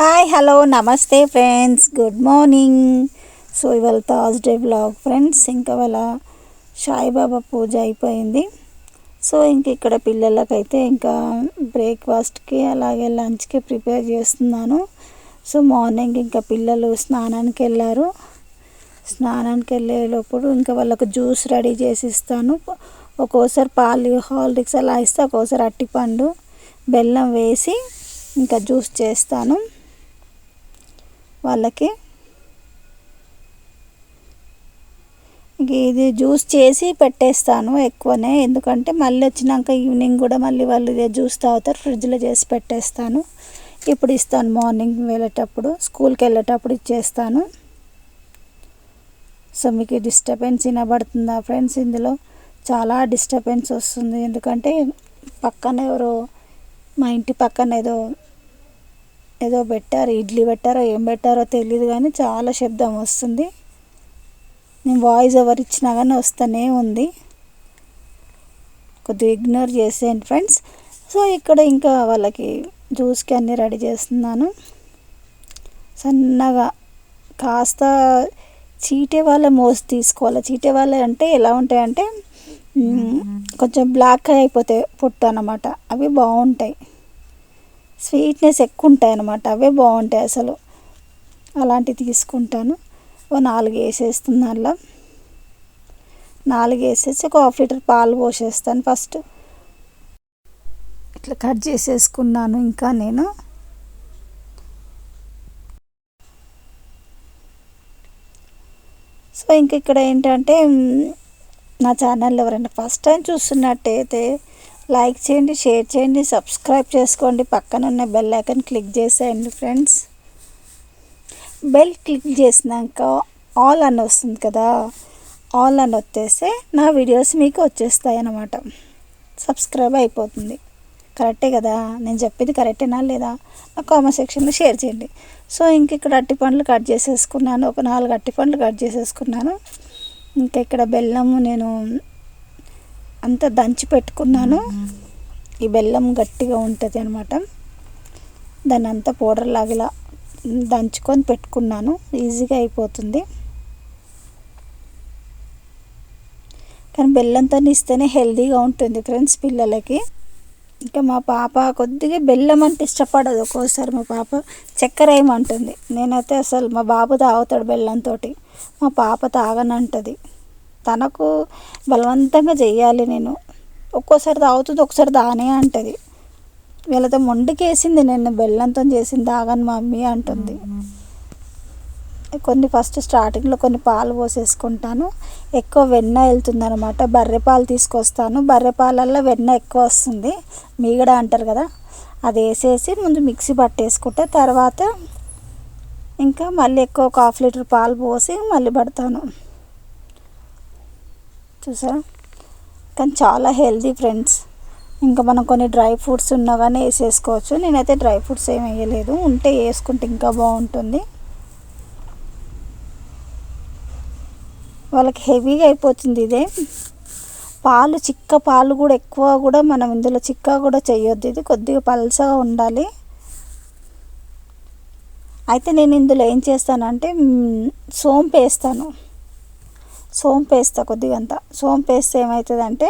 Hi hello నమస్తే friends. Good morning. So ఇవాళ Thursday blog friends. ఇంకా వాళ్ళ సాయిబాబా పూజ అయిపోయింది. సో ఇంక ఇక్కడ పిల్లలకైతే ఇంకా బ్రేక్ఫాస్ట్కి అలాగే లంచ్కి ప్రిపేర్ చేస్తున్నాను. సో మార్నింగ్ ఇంకా పిల్లలు స్నానానికి వెళ్ళారు. స్నానానికి వెళ్ళేటప్పుడు ఇంకా వాళ్ళకు జ్యూస్ రెడీ చేసి ఇస్తాను ఒక్కోసారి పాలు హార్లిక్స్ అలా ఇస్తే ఒక్కోసారి అట్టిపండు బెల్లం వేసి ఇంకా జ్యూస్ చేస్తాను. వాళ్ళకి. ఇది జ్యూస్ చేసి పెట్టేస్తాను ఎక్కువనే. ఎందుకంటే మళ్ళీ వచ్చినాక ఈవినింగ్ కూడా మళ్ళీ వాళ్ళు ఇదే జ్యూస్ తాగుతారు ఫ్రిడ్జ్లో చేసి పెట్టేస్తాను. ఇప్పుడు ఇస్తాను మార్నింగ్ వెళ్ళేటప్పుడు స్కూల్కి వెళ్ళేటప్పుడు ఇచ్చేస్తాను. సో మీకు డిస్టర్బెన్స్ వినబడుతుందా ఫ్రెండ్స్ ఇందులో? చాలా డిస్టర్బెన్స్ వస్తుంది. ఎందుకంటే పక్కన ఎవరో మా ఇంటి పక్కన ఏదో ఏదో పెట్టారు ఇడ్లీ పెట్టారో ఏం పెట్టారో తెలియదు కానీ చాలా శబ్దం వస్తుంది. నేను వాయిస్ ఎవరు ఇచ్చినా కానీ వస్తూనే ఉంది. కొద్దిగా ఇగ్నోర్ చేసేయండి ఫ్రెండ్స్ సో ఇక్కడ ఇంకా వాళ్ళకి జ్యూస్కి అన్నీ రెడీ చేస్తున్నాను. సన్నగా కాస్త చీటే వాళ్ళ మోసి తీసుకోవాలి. చీటే వాళ్ళ అంటే ఎలా ఉంటాయంటే కొంచెం బ్లాక్ అయిపోతాయి పొట్టు అన్నమాట. అవి బాగుంటాయి. స్వీట్నెస్ ఎక్కువ ఉంటాయి అన్నమాట అవే బాగుంటాయి అసలు. అలాంటివి తీసుకుంటాను. ఓ నాలుగు వేసేస్తుంది అలా నాలుగు వేసేసి ఒక హాఫ్ లీటర్ పాలు పోసేస్తాను ఫస్ట్. ఇట్లా కట్ చేసేసుకున్నాను ఇంకా నేను. సో ఇంక ఇక్కడ ఏంటంటే నా ఛానల్ ఎవరైనా ఫస్ట్ టైం చూస్తున్నట్టయితే లైక్ చేయండి షేర్ చేయండి సబ్స్క్రైబ్ చేసుకోండి. పక్కన ఉన్న బెల్ ఐకన్ క్లిక్ చేసేయండి ఫ్రెండ్స్. బెల్ క్లిక్ చేసినాక ఆల్ అని వస్తుంది కదా ఆల్ అని వచ్చేస్తే నా వీడియోస్ మీకు వచ్చేస్తాయి అన్నమాట సబ్స్క్రైబ్ అయిపోతుంది. కరెక్టే కదా? నేను చెప్పింది కరెక్టేనా లేదా? నా కామెంట్ సెక్షన్లో షేర్ చేయండి. సో ఇంక ఇక్కడ అట్టి పండ్లు కట్ చేసేసుకున్నాను. ఒక నాలుగు అట్టి పండ్లు కట్ చేసేసుకున్నాను. ఇంకా ఇక్కడ బెల్లము నేను అంతా దంచి పెట్టుకున్నాను. ఈ బెల్లం గట్టిగా ఉంటుంది అనమాట దాన్ని అంతా పౌడర్ లాగా దంచుకొని పెట్టుకున్నాను. ఈజీగా అయిపోతుంది. కానీ బెల్లంతో ఇస్తేనే హెల్దీగా ఉంటుంది ఫ్రెండ్స్ పిల్లలకి. ఇంకా మా పాప కొద్దిగా బెల్లం అంటే ఇష్టపడదు ఒక్కోసారి మా పాప చక్కెర ఏమంటుంది. నేనైతే అసలు మా బాబు తాగుతాడు బెల్లంతో మా పాప తాగనంటది. తనకు బలవంతంగా చెయ్యాలి నేను. ఒక్కోసారి తాగుతుంది ఒకసారి దానే అంటది. వీళ్ళతో మొండికేసింది నేను బెల్లంతో చేసింది తాగను మమ్మీ అంటుంది. కొన్ని ఫస్ట్ స్టార్టింగ్లో కొన్ని పాలు పోసేసుకుంటాను. ఎక్కువ వెన్న వెళ్తుంది అనమాట బర్రె పాలు తీసుకొస్తాను. బర్రె పాలల్లో వెన్న ఎక్కువ వస్తుంది. మీగడ అంటారు కదా అది వేసేసి ముందు మిక్సీ పట్టేసుకుంటే తర్వాత ఇంకా మళ్ళీ ఎక్కువ ఒక హాఫ్ లీటర్ పాలు పోసి మళ్ళీ పడతాను. చూసారా? కానీ చాలా హెల్దీ ఫ్రెండ్స్. ఇంకా మనం కొన్ని డ్రై ఫ్రూట్స్ ఉన్నా కానీ వేసేసుకోవచ్చు. నేనైతే డ్రై ఫ్రూట్స్ ఏమి వేయలేదు. ఉంటే వేసుకుంటే ఇంకా బాగుంటుంది. వాళ్ళకి హెవీగా అయిపోతుంది ఇదే. పాలు చిక్క పాలు కూడా ఎక్కువ కూడా మనం ఇందులో చిక్క కూడా చేయొద్దు. ఇది కొద్దిగా పలసగా ఉండాలి. అయితే నేను ఇందులో ఏం చేస్తానంటే సోంపు వేస్తాను. సోంపు వేస్తా కొద్దిగా అంత సోంపు వేస్తే ఏమవుతుందంటే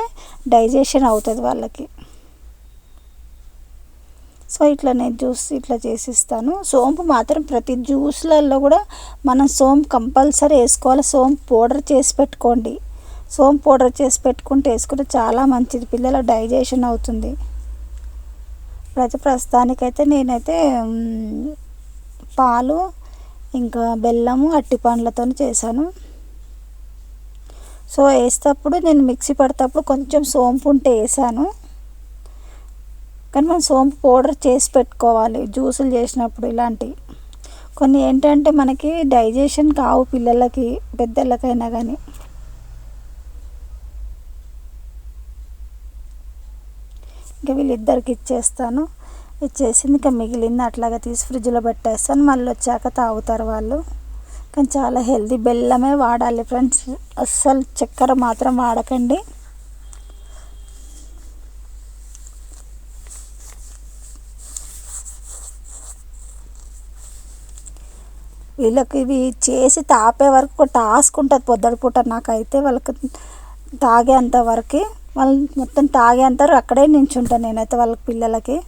డైజెషన్ అవుతుంది వాళ్ళకి. సో ఇట్లా నేను జ్యూస్ ఇట్లా చేసిస్తాను. సోంపు మాత్రం ప్రతి జ్యూస్లలో కూడా మనం సోంపు కంపల్సరీ వేసుకోవాలి. సోంపు పౌడర్ చేసి పెట్టుకోండి. సోంపు పౌడర్ చేసి పెట్టుకుంటే వేసుకుంటే చాలా మంచిది. పిల్లల డైజెషన్ అవుతుంది. ప్రతి ప్రస్తుతానికైతే నేనైతే పాలు ఇంకా బెల్లము అట్టి పండ్లతో చేశాను. సో వేసేటప్పుడు నేను మిక్సీ పడేటప్పుడు కొంచెం సోంపు ఉంటే వేసాను. కానీ మనం సోంపు పౌడర్ చేసి పెట్టుకోవాలి జ్యూసులు చేసినప్పుడు ఇలాంటివి. కొన్ని ఏంటంటే మనకి డైజెషన్ కావు పిల్లలకి పెద్దలకైనా కానీ. ఇంకా వీళ్ళిద్దరికి ఇచ్చేస్తాను. ఇచ్చేసి ఇంకా మిగిలింది అట్లాగా తీసి ఫ్రిడ్జ్లో పెట్టేస్తాను. మళ్ళీ వచ్చాక తాగుతారు వాళ్ళు. కానీ చాలా హెల్తీ బెల్లమే వాడాలి ఫ్రెండ్స్. అస్సలు చక్కెర మాత్రం వాడకండి. వీళ్ళకి ఇవి చేసి తాపే వరకు ఒక టాస్క్ ఉంటుంది పొద్దున పూట నాకైతే వాళ్ళకి తాగేంత వరకు. వాళ్ళు మొత్తం తాగేంత వరకు అక్కడే నించుంటాను నేనైతే వాళ్ళ పిల్లలకి.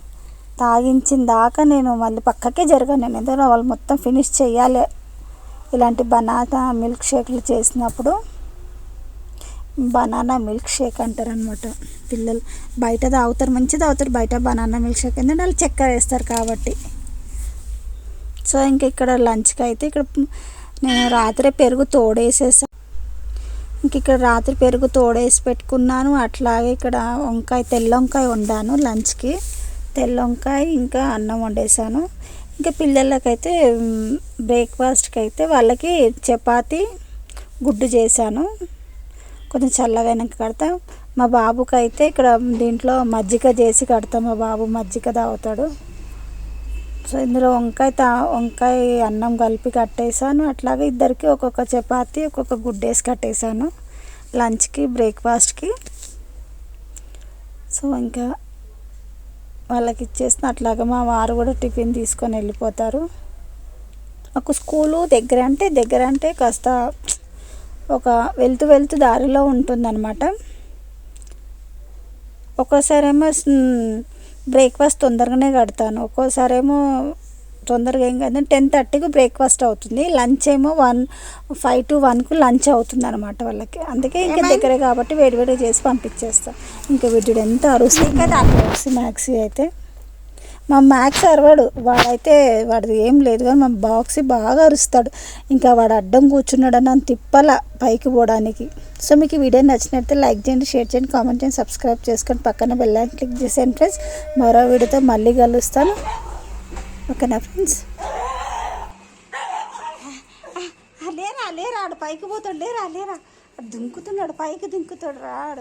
తాగించిన దాకా నేను మళ్ళీ పక్కకే జరగను. నేను ఎందుకంటే వాళ్ళు మొత్తం ఫినిష్ చేయాలి. ఇలాంటి బనానా మిల్క్ షేక్లు చేసినప్పుడు బనానా మిల్క్ షేక్ అంటారు అనమాట పిల్లలు బయట తాగుతారు మంచి తాగుతారు బయట బనానా మిల్క్ షేక్. ఎందుకంటే వాళ్ళు చక్కెర వేస్తారు కాబట్టి. సో ఇంక ఇక్కడ లంచ్కి అయితే ఇక్కడ నేను రాత్రే పెరుగు తోడేసేసా. ఇంక ఇక్కడ రాత్రి పెరుగు తోడేసి పెట్టుకున్నాను. అట్లాగే ఇక్కడ వంకాయ తెల్ల వంకాయ వండాను లంచ్కి. తెల్ల వంకాయ ఇంకా అన్నం వండేసాను. ఇంకా పిల్లలకైతే బ్రేక్ఫాస్ట్కి అయితే వాళ్ళకి చపాతి గుడ్డు చేశాను. కొంచెం చల్లగా కడతా. మా బాబుకి అయితే ఇక్కడ దీంట్లో మజ్జిగ చేసి కడతా. మా బాబు మజ్జిగ తాగుతాడు. సో ఇందులో వంకాయ తా వంకాయ అన్నం కలిపి కట్టేసాను అట్లాగే ఇద్దరికి ఒక్కొక్క చపాతి ఒక్కొక్క గుడ్డ వేసి కట్టేసాను లంచ్కి బ్రేక్ఫాస్ట్కి. సో ఇంకా వాళ్ళకి ఇచ్చేసిన అట్లాగా మా వారు కూడా టిఫిన్ తీసుకొని వెళ్ళిపోతారు. మాకు స్కూలు దగ్గర అంటే దగ్గర అంటే కాస్త ఒక వెళ్తూ వెళ్తూ దారిలో ఉంటుందన్నమాట. ఒక్కోసారేమో బ్రేక్ఫాస్ట్ తొందరగానే కడతాను. ఒక్కోసారేమో తొందరగా ఏం కాదు. టెన్ థర్టీకి బ్రేక్ఫాస్ట్ అవుతుంది. లంచ్ ఏమో వన్ ఫైవ్ టు వన్కు లంచ్ అవుతుంది అనమాట వాళ్ళకి. అందుకే ఇంకా దగ్గరే కాబట్టి వేడివేడి చేసి పంపించేస్తాం. ఇంకా వీడు ఎంత అరుస్తుంది కదా అరుసి మ్యాక్స్ అయితే. మా మ్యాక్స్ అరవాడు. వాడైతే వాడిది ఏం లేదు కానీ మా బాక్సీ బాగా అరుస్తాడు. ఇంకా వాడు అడ్డం కూర్చున్నాడు నన్ను తిప్పాల పైకి పోవడానికి. సో మీకు ఈ వీడియో నచ్చినట్లయితే లైక్ చేయండి షేర్ చేయండి కామెంట్ చేయండి సబ్స్క్రైబ్ చేసుకొని పక్కన బెల్ క్లిక్ చేసేయండి ఫ్రెండ్స్. మరో వీడియోతో మళ్ళీ కలుస్తాను. ఓకేనా ఫ్రెండ్స్? లేరా లేరా ఆడు పైకి పోతాడు లేరా లేరా. దుంకుతున్నాడు పైకి దుంకుతాడు రాడు